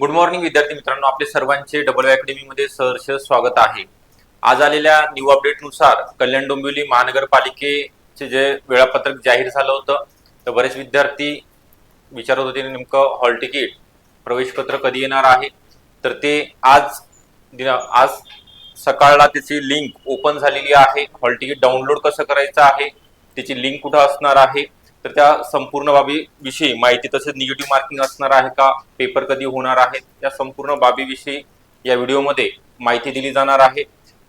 Good morning विद्यार्थी मित्रांनो. आपले सर्वांचे डबल अकॅडमी मध्ये सहर्ष स्वागत आहे. आज आलेल्या न्यू अपडेटनुसार कल्याण डोंबिवली महानगरपालिकेचे जे वेळापत्रक जाहीर झालं होतं तर बरेच विद्यार्थी विचारत होते नेमकं हॉल तिकीट प्रवेशपत्र कधी येणार आहे? तर ते आज दिना- आज सकाळला त्याची लिंक ओपन झालेली आहे. हॉल तिकीट डाउनलोड कसं करायचं आहे? त्याची लिंक कुठं असणार आहे? तर त्या संपूर्ण बाबी विषयी माहिती तसेच निगेटिव्ह मार्किंग असणार आहे का? पेपर कधी होणार आहे या संपूर्ण बाबीविषयी या व्हिडिओमध्ये माहिती दिली जाणार आहे.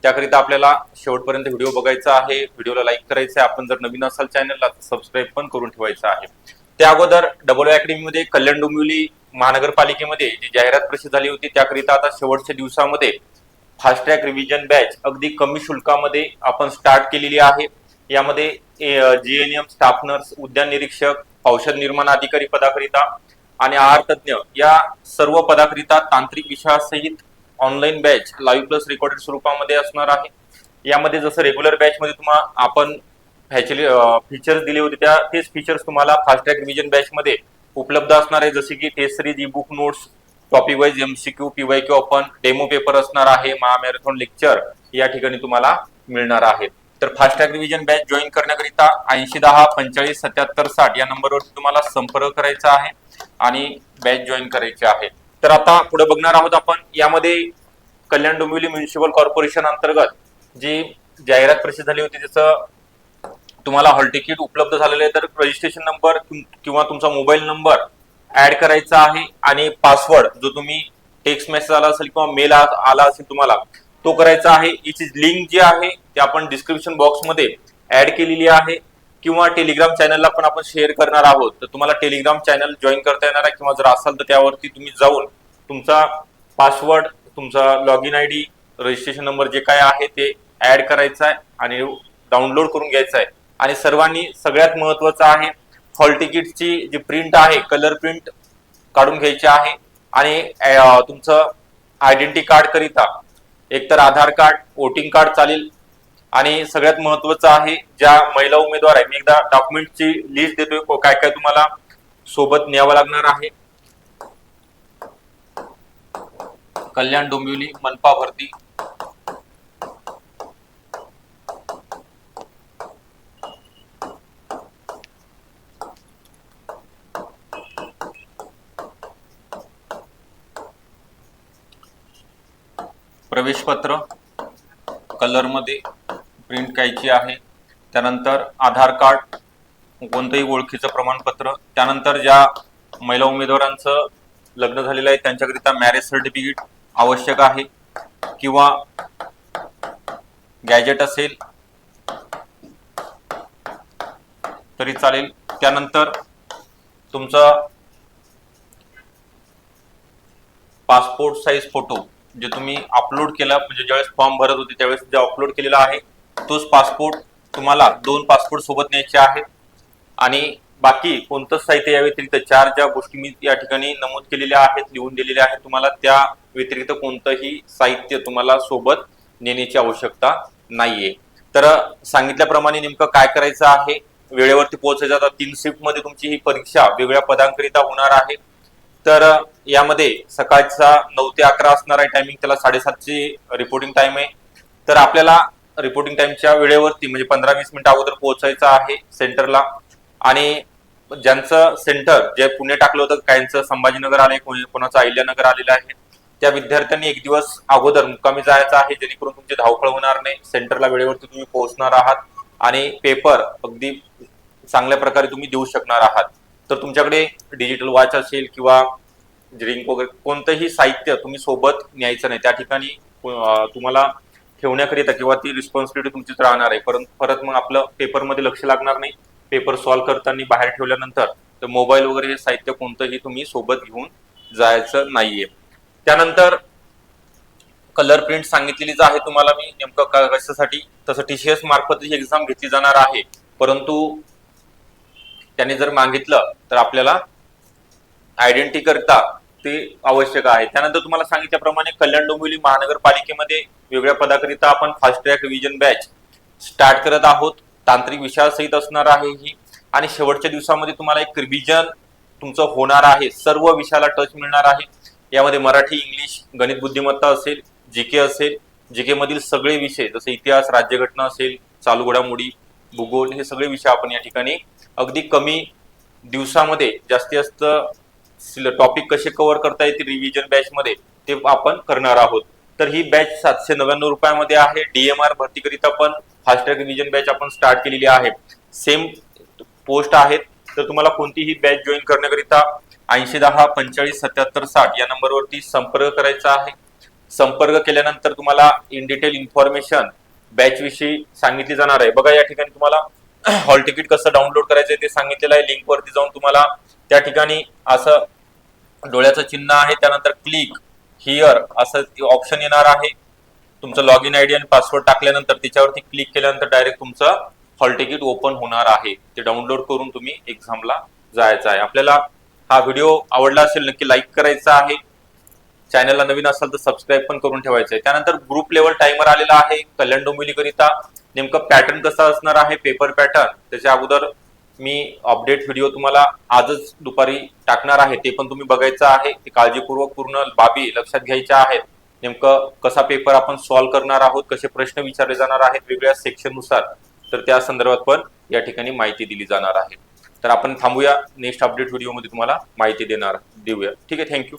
त्याकरिता आपल्याला शेवटपर्यंत व्हिडिओ बघायचा आहे. व्हिडिओला लाईक करायचं आहे. आपण जर नवीन असाल चॅनलला सबस्क्राईब पण करून ठेवायचं आहे. त्या अगोदर डबल अकॅडमीमध्ये कल्याण डोंबिवली महानगरपालिकेमध्ये जी जाहिरात प्रसिद्ध झाली होती त्याकरिता आता शेवटच्या दिवसामध्ये फास्ट्रॅग रिव्हिजन बॅच अगदी कमी शुल्कामध्ये आपण स्टार्ट केलेली आहे. यामध्ये जीएनएम स्टाफ नर्स उद्यान निरीक्षक औषध निर्माण अधिकारी पदाकरिता आणि आहार तज्ज्ञ या सर्व पदाकरिता तांत्रिक विषयासहित online batch live plus recorded स्वरूपामध्ये असणार आहे. यामध्ये जसं रेग्युलर बॅच मध्ये तुम्हाला आपण फॅचली फीचर्स दिले होते त्या तेच फीचर्स तुम्हाला फास्ट्रॅग रिव्हिजन बॅच मध्ये उपलब्ध असणार आहे. जसे की test series e book notes topic wise MCQ PY Q आपण डेमो पेपर असणार आहे महामॅरेथॉन लेक्चर या ठिकाणी तुम्हाला मिळणार आहे. तर फास्टॅग रिव्हिजन बॅच जॉईन करण्याकरिता ऐंशी दहा पंचेचाळीस सत्याहत्तर साठ या नंबरवर तुम्हाला संपर्क करायचा आहे आणि बॅच जॉईन करायची आहे. तर आता पुढे बघणार आहोत आपण यामध्ये कल्याण डोंबिवली म्युन्सिपल कॉर्पोरेशन अंतर्गत जी जाहिरात प्रसिद्ध झाली होती त्याचं तुम्हाला हॉल तिकीट उपलब्ध झालेलं आहे. तर रजिस्ट्रेशन नंबर किंवा तुमचा मोबाईल नंबर ऍड करायचा आहे आणि पासवर्ड जो तुम्ही टेक्स्ट मेसेज आला असेल किंवा मेल आला असेल तुम्हाला तो करायचा आहे. याची लिंक जी आहे ती आपण डिस्क्रिप्शन बॉक्समध्ये ऍड केलेली आहे. किंवा टेलिग्राम चॅनलला पण आपण शेअर करणार आहोत. तर तुम्हाला टेलिग्राम चॅनल जॉईन करता येणार आहे. किंवा जर असाल तर त्यावरती तुम्ही जाऊन तुमचा पासवर्ड तुमचा log in I D registration number जे काय आहे ते ऍड करायचं आहे आणि डाउनलोड करून घ्यायचं आहे. आणि सर्वांनी सगळ्यात महत्वाचं आहे हॉल तिकीटची जी प्रिंट आहे कलर प्रिंट काढून घ्यायची आहे. आणि तुमचं आयडेंटिटी कार्ड करिता एकतर आधार कार्ड वोटिंग कार्ड चालेल. आणि सगळ्यात महत्वाचं आहे ज्या महिला उमेदवार आहे मी एकदा डॉक्युमेंटची लिस्ट देतोय काय काय तुम्हाला सोबत न्यावं लागणार आहे. कल्याण डोंबिवली मनपा भरती. प्रवेशपत्र कलरमध्ये प्रिंट करायची आहे. त्यानंतर आधार कार्ड कोणतंही ओळखीचं प्रमाणपत्र. त्यानंतर ज्या महिला उमेदवारांचं लग्न झालेलं आहे त्यांच्याकरिता मॅरेज सर्टिफिकेट आवश्यक आहे किंवा गॅजेट असेल तरी चालेल. त्यानंतर तुमचा पासपोर्ट साईज फोटो जे तुम्ही अपलोड केला म्हणजे ज्यावेळेस फॉर्म भरत होते त्यावेळेस जे अपलोड केलेला आहे तोच पासपोर्ट तुम्हाला दोन पासपोर्ट सोबत न्यायचे आहेत. आणि बाकी कोणतंच साहित्य या व्यतिरिक्त चार ज्या गोष्टी मी या ठिकाणी नमूद केलेल्या आहेत लिहून दिलेल्या आहेत तुम्हाला त्या व्यतिरिक्त कोणतंही साहित्य तुम्हाला सोबत नेण्याची आवश्यकता नाहीये. तर सांगितल्याप्रमाणे नेमकं काय करायचं आहे? वेळेवरती पोहोचायचं. आता तीन शिफ्टमध्ये तुमची ही परीक्षा वेगळ्या पदांकरिता होणार आहे. तर यामध्ये सकाळचा नऊ ते अकरा असणार आहे टायमिंग त्याला साडेसातची रिपोर्टिंग टाइम आहे. तर आपल्याला रिपोर्टिंग टाइमच्या वेळेवरती म्हणजे पंधरा वीस मिनिट अगोदर पोहोचायचं आहे सेंटरला. आणि ज्यांचं सेंटर जे पुणे टाकलं होतं काहींचं संभाजीनगर आले कोणाचं अहिल्यानगर आलेलं आहे त्या विद्यार्थ्यांनी एक दिवस अगोदर मुक्कामी जायचं आहे जेणेकरून तुमची धावपळ होणार नाही. सेंटरला वेळेवरती तुम्ही पोहोचणार आहात आणि पेपर अगदी चांगल्या प्रकारे तुम्ही देऊ शकणार आहात. तर तुमच्याकडे डिजिटल वॉच असेल किंवा ड्रिंक वगैरे कोणतंही साहित्य तुम्ही सोबत न्यायचं नाही. त्या ठिकाणी तुम्हाला ठेवण्याकरिता किंवा ती रिस्पॉन्सिबिलिटी तुमचीच राहणार आहे. परंतु परत मग आपलं पेपरमध्ये लक्ष लागणार नाही. पेपर सॉल्व्ह करताना बाहेर ठेवल्यानंतर तर मोबाईल वगैरे हे साहित्य कोणतंही तुम्ही सोबत घेऊन जायचं नाहीये. त्यानंतर कलर प्रिंट सांगितलेलीच आहे तुम्हाला मी नेमकं कशासाठी? तसं टीसीएस मार्फत ही एक्झाम घेतली जाणार आहे. परंतु त्याने जर मागितलं तर आपल्याला आयडेंटिटी करता ते आवश्यक आहे. त्यानंतर तुम्हाला सांगितल्याप्रमाणे कल्याण डोंबिवली महानगरपालिकेमध्ये वेगळ्या पदाकरिता आपण fast track revision batch start करत आहोत. तांत्रिक विषयासहित असणार आहे ही. आणि शेवटच्या दिवसामध्ये तुम्हाला एक रिव्हिजन तुमचं होणार आहे. सर्व विषयाला टच मिळणार आहे. यामध्ये मराठी इंग्लिश गणित बुद्धिमत्ता असेल जी के असेल जीके मधील सगळे विषय जसे इतिहास राज्यघटना असेल चालू घडामोडी भूगोल हे सगळे विषय आपण या ठिकाणी अगदी कमी दिवसामध्ये जास्तीत जास्त टॉपिक कसे कव्हर करता येतील रिव्हिजन बॅच मध्ये ते आपण करणार आहोत. तर ही बॅच सातशे नव्याण्णव रुपयामध्ये आहे. डीएमआर भरतीकरिता पण फास्ट ट्रॅक रिव्हिजन बॅच आपण स्टार्ट केलेली आहे. सेम पोस्ट आहेत. तर तुम्हाला कोणतीही बॅच जॉईन करण्याकरिता ऐंशी दहा पंचेचाळीस सत्याहत्तर साठ या नंबरवरती संपर्क करायचा आहे. संपर्क केल्यानंतर तुम्हाला इन डिटेल इन्फॉर्मेशन बॅच विषयी सांगितली जाणार आहे. बघा या ठिकाणी तुम्हाला हॉल तिकीट कसं डाउनलोड करायचं ते सांगितलेलं आहे. लिंक वरती जाऊन तुम्हाला त्या ठिकाणी असं डोळ्याचं चिन्ह आहे. त्यानंतर क्लिक हिअर असं ऑप्शन येणार आहे. तुमचं लॉग इन आयडी आणि पासवर्ड टाकल्यानंतर त्याच्यावरती क्लिक केल्यानंतर डायरेक्ट तुमचं हॉल तिकीट ओपन होणार आहे. ते डाउनलोड करून तुम्ही एक्झामला जायचं आहे. आपल्याला हा व्हिडिओ आवडला असेल नक्की लाईक करायचा आहे. चॅनलला नवीन असाल तर सबस्क्राईब पण करून ठेवायचं आहे त्यानंतर ग्रुप लेवल टायमर आलेला आहे. कल्याण डोंबिवलीकरिता नेमकं पॅटर्न कसा असणार आहे? पेपर पॅटर्न त्याच्या अगोदर मी अपडेट व्हिडिओ तुम्हाला आजच दुपारी टाकणार आहे. ते पण तुम्ही बघायचं आहे. ते काळजीपूर्वक पूर्ण बाबी लक्षात घ्यायच्या आहेत. नेमकं कसा पेपर आपण सॉल्व्ह करणार आहोत? कसे प्रश्न विचारले जाणार आहेत? वेगवेगळ्या सेक्शननुसार तर त्या संदर्भात पण या ठिकाणी माहिती दिली जाणार आहे. तर आपण थांबूया. नेक्स्ट अपडेट व्हिडिओमध्ये तुम्हाला माहिती देणार देऊया. ठीक आहे. थँक्यू